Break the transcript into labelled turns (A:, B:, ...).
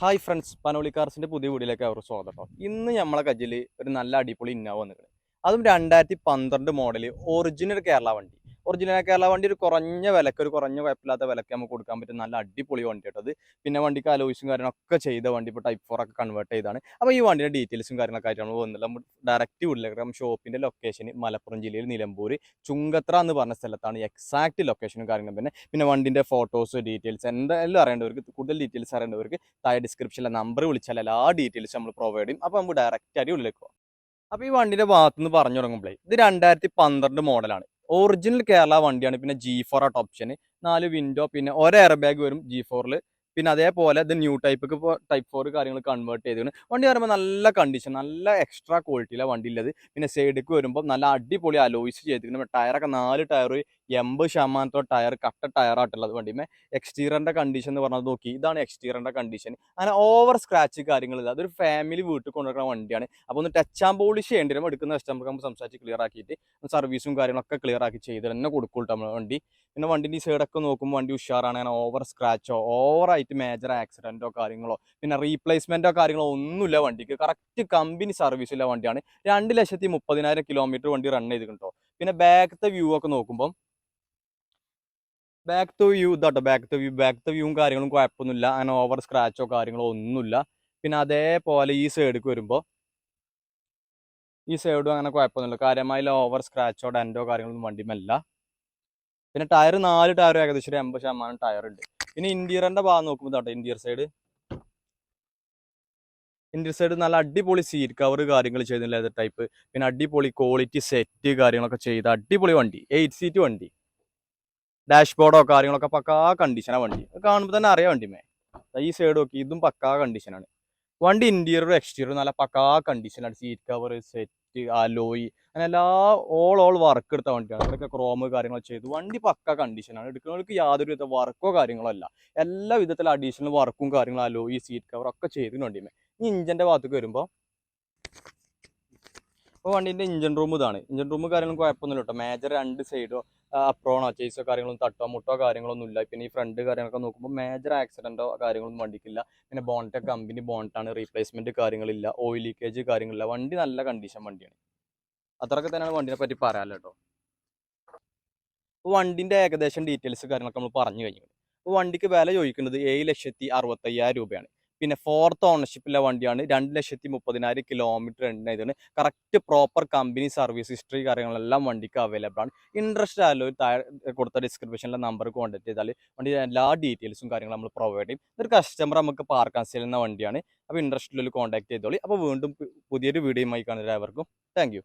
A: Hi friends Panoli കാർസിന്റെ പുതിയ വീഡിയോയിലേക്ക് അവർ സ്വാഗതം ഇന്ന് നമ്മളെ കജ്ജിൽ ഒരു നല്ല അടിപൊളി ഇന്നോവ വന്നിട്ടുണ്ട് അതും രണ്ടായിരത്തി പന്ത്രണ്ട് മോഡൽ ഒറിജിനൽ കേരള വണ്ടി. ഒറിജിനൽ കേരള വണ്ടി ഒരു കുറഞ്ഞ വിലക്ക് ഒരു കുറഞ്ഞ കുഴപ്പമില്ലാത്ത വിലക്ക് നമുക്ക് കൊടുക്കാൻ പറ്റും. നല്ല അടിപൊളി വണ്ടി കേട്ടത് പിന്നെ വണ്ടിക്ക് അലോയിസും കാര്യങ്ങളൊക്കെ ചെയ്ത വണ്ടി ഇപ്പോൾ ടൈപ്പ് ഫോർ ഒക്കെ കൺവേർട്ട് ചെയ്താണ് അപ്പോൾ ഈ വണ്ടിയുടെ ഡീറ്റെയിൽസും കാര്യങ്ങളൊക്കെ ആയിട്ടാണ് വന്നില്ല. നമ്മൾ ഡയറക്റ്റ് വീട്ടിലേക്ക് ഷോപ്പിന്റെ ലൊക്കേഷൻ മലപ്പുറം ജില്ലയിൽ നിലമ്പൂർ ചുങ്കത്ര എന്ന് പറഞ്ഞ സ്ഥലത്താണ് എക്സാക്ട് ലൊക്കേഷനും കാര്യങ്ങളും പിന്നെ പിന്നെ വണ്ടിന്റെ ഫോട്ടോസ് ഡീറ്റെയിൽസ് എന്തെല്ലാം അറിയേണ്ടവർക്ക് കൂടുതൽ ഡീറ്റെയിൽസ് അറിയേണ്ടവർക്ക് താഴെ ഡിസ്ക്രിപ്ഷനിലെ നമ്പർ വിളിച്ചാൽ എല്ലാ ഡീറ്റെയിൽസും നമ്മൾ പ്രൊവൈഡ് ചെയ്യും. അപ്പോൾ നമുക്ക് ഡയറക്റ്റ് ആയിട്ട് ഉള്ളിലേക്ക് അപ്പോൾ ഈ വണ്ടിന്റെ ഭാഗത്തുനിന്ന് പറഞ്ഞു തുടങ്ങുമ്പോഴേ ഇത് രണ്ടായിരത്തി പന്ത്രണ്ട് മോഡലാണ് ഒറിജിനൽ കേരള വണ്ടിയാണ് പിന്നെ ജി ഫോർ ആ ഓപ്ഷൻ നാല് വിൻഡോ പിന്നെ ഒരു എയർ ബാഗ് വരും ജി ഫോറിൽ പിന്നെ അതേപോലെ ഇത് ന്യൂ ടൈപ്പ് ഇപ്പോൾ ടൈപ്പ് ഫോർ കാര്യങ്ങൾ കൺവേർട്ട് ചെയ്തിരുന്നു വണ്ടി പറയുമ്പോൾ നല്ല കണ്ടീഷൻ നല്ല എക്സ്ട്രാ ക്വാളിറ്റിയിലെ വണ്ടി ഉള്ളത് പിന്നെ സൈഡിലേക്ക് വരുമ്പോൾ നല്ല അടിപൊളി അലോയിസ് ചെയ്തിരിക്കുന്നു ടയറൊക്കെ നാല് ടയർ എൺപത് ശതമാനത്തോ ടയർ കട്ട ടയറായിട്ടുള്ളത് വണ്ടിമേ എക്സ്റ്റീരിയറിന്റെ കണ്ടീഷൻ എന്ന് പറഞ്ഞാൽ നോക്കി. ഇതാണ് എക്സ്റ്റീരിയറിന്റെ കണ്ടീഷൻ അങ്ങനെ ഓവർ സ്ക്രാച്ച് കാര്യങ്ങളില്ല അതൊരു ഫാമിലി വീട്ടിൽ കൊണ്ടുവരുന്ന വണ്ടിയാണ്. അപ്പോൾ ഒന്ന് ടച്ച് ആൻഡ് പോളിഷ് ചെയ്യേണ്ടി വരും. എടുക്കുന്ന കസ്റ്റമർക്ക് നമ്മൾ സംസാരിച്ച് ക്ലിയർ ആക്കിയിട്ട് സർവീസും കാര്യങ്ങളൊക്കെ ക്ലിയർ ആക്കി ചെയ്ത് തന്നെ കൊടുക്കും നമ്മൾ വണ്ടി. പിന്നെ വണ്ടിന്റെ സൈഡൊക്കെ നോക്കുമ്പോൾ വണ്ടി ഉഷാറാണ്. അങ്ങനെ ഓവർ സ്ക്രാച്ചോ ഓവറായിട്ട് മേജർ ആക്സിഡന്റോ കാര്യങ്ങളോ പിന്നെ റീപ്ലേസ്മെന്റോ കാര്യങ്ങളോ ഒന്നുമില്ല വണ്ടിക്ക്. കറക്റ്റ് കമ്പനി സർവീസുള്ള വണ്ടിയാണ്. രണ്ട് ലക്ഷത്തി മുപ്പതിനായിരം കിലോമീറ്റർ വണ്ടി റൺ ചെയ്തിട്ടുണ്ടോ? പിന്നെ ബാക്കത്തെ വ്യൂ ഒക്കെ നോക്കുമ്പം ബാക്ക് വ്യൂ ഇതാട്ടോ ബാക്ക് വ്യൂ ബാക്ക് വ്യൂവും കാര്യങ്ങളും കുഴപ്പമൊന്നുമില്ല. അങ്ങനെ ഓവർ സ്ക്രാച്ചോ കാര്യങ്ങളോ ഒന്നുമില്ല. പിന്നെ അതേപോലെ ഈ സൈഡിലേക്ക് വരുമ്പോൾ ഈ സൈഡും അങ്ങനെ കുഴപ്പമൊന്നുമില്ല. കാര്യമായ ഓവർ സ്ക്രാച്ചോ ഡെന്റോ കാര്യങ്ങളൊന്നും വണ്ടിമല്ല പിന്നെ ടയർ നാല് ടയർ ഏകദേശം ഒരു എൺപത് ശതമാനം ഉണ്ട്. പിന്നെ ഇന്റീരിയറിന്റെ ഭാഗം നോക്കുമ്പോൾ കേട്ടോ ഇന്റീരിയർ സൈഡ് ഇന്റീരിയർ സൈഡ് നല്ല അടിപൊളി സീറ്റ് കവർ കാര്യങ്ങൾ ചെയ്ത ലെതർ ടൈപ്പ് പിന്നെ അടിപൊളി ക്വാളിറ്റി സെറ്റ് കാര്യങ്ങളൊക്കെ ചെയ്ത അടിപൊളി വണ്ടി. എയ്റ്റ് സീറ്റ് വണ്ടി. ഡാഷ്ബോർഡോ കാര്യങ്ങളൊക്കെ പക്കാ കണ്ടീഷനാണ് വണ്ടി. കാണുമ്പോൾ തന്നെ അറിയാം വണ്ടിമേ ഈ സൈഡ് നോക്കി ഇതും പക്കാ കണ്ടീഷനാണ് വണ്ടി ഇന്റീരിയറും എക്സ്റ്റീരിയറും നല്ല പക്കാ കണ്ടീഷനാണ് സീറ്റ് കവർ സെറ്റ് അലോയി അങ്ങനെ എല്ലാ ഓൾ ഓൾ വർക്ക് എടുത്ത വണ്ടിയാണ്. അതൊക്കെ ക്രോമ് കാര്യങ്ങൾ ചെയ്തു. വണ്ടി പക്ക കണ്ടീഷനാണ് എടുക്കുന്നവർക്ക് യാതൊരു വിധ വർക്കോ കാര്യങ്ങളോ അല്ല. എല്ലാ വിധത്തിലും അഡീഷണൽ വർക്കും കാര്യങ്ങളും അലോയി സീറ്റ് കവർ ഒക്കെ ചെയ്തിന് വണ്ടിമേ ഈ ഇഞ്ചിന്റെ ഭാഗത്തേക്ക് വരുമ്പോൾ അപ്പോൾ വണ്ടീന്റെ ഇഞ്ചിൻ റൂം ഇതാണ്. ഇഞ്ചിൻ റൂം കാര്യങ്ങളും കുഴപ്പമൊന്നുമില്ല കേട്ടോ മേജർ രണ്ട് സൈഡോ അപ്രോണോ ചേസോ കാര്യങ്ങളൊന്നും തട്ടോ മുട്ടോ കാര്യങ്ങളൊന്നും ഇല്ല. പിന്നെ ഈ ഫ്രണ്ട് കാര്യങ്ങളൊക്കെ നോക്കുമ്പോൾ മേജർ ആക്സിഡന്റോ കാര്യങ്ങളൊന്നും വണ്ടിക്കില്ല. പിന്നെ ബോണ്ടെ കമ്പനി ബോണ്ടാണ് റീപ്ലേസ്മെന്റ് കാര്യങ്ങളില്ല ഓയിൽ ലീക്കേജ് കാര്യങ്ങളില്ല. വണ്ടി നല്ല കണ്ടീഷൻ വണ്ടിയാണ്. അത്രയൊക്കെ തന്നെയാണ് വണ്ടിനെ പറ്റി പറയാമല്ലോ കേട്ടോ. വണ്ടിന്റെ ഏകദേശം ഡീറ്റെയിൽസ് കാര്യങ്ങളൊക്കെ നമ്മൾ പറഞ്ഞു കഴിഞ്ഞു. വണ്ടിക്ക് വില ചോദിക്കുന്നത് ഏഴ് ലക്ഷത്തി അറുപത്തയ്യായിരം രൂപയാണ്. പിന്നെ ഫോർത്ത് ഓണർഷിപ്പിലെ വണ്ടിയാണ് രണ്ട് ലക്ഷത്തി മുപ്പതിനായിരം കിലോമീറ്റർ എണ്ണ ഇതാണ് correct proper company service history കാര്യങ്ങളെല്ലാം വണ്ടിക്ക് അവൈലബിൾ ആണ്. ഇൻട്രസ്റ്റ് ആയാലും ഒരു താഴെ കൊടുത്ത ഡിസ്ക്രിപ്ഷനിലെ നമ്പർ കോൺടാക്ട് ചെയ്താൽ വണ്ടി എല്ലാ ഡീറ്റെയിൽസും കാര്യങ്ങളും നമ്മൾ പ്രൊവൈഡ് ചെയ്യും. ഇതൊരു കസ്റ്റമർ നമുക്ക് പാർക്കാൻ ചെയ്യുന്ന വണ്ടിയാണ്. അപ്പോൾ ഇൻട്രസ്റ്റിലൊരു കോൺടാക്ട് ചെയ്തോളി. അപ്പോൾ വീണ്ടും പുതിയൊരു വീഡിയോ വീഡിയോയുമായി കാണുന്നവർക്കും താങ്ക്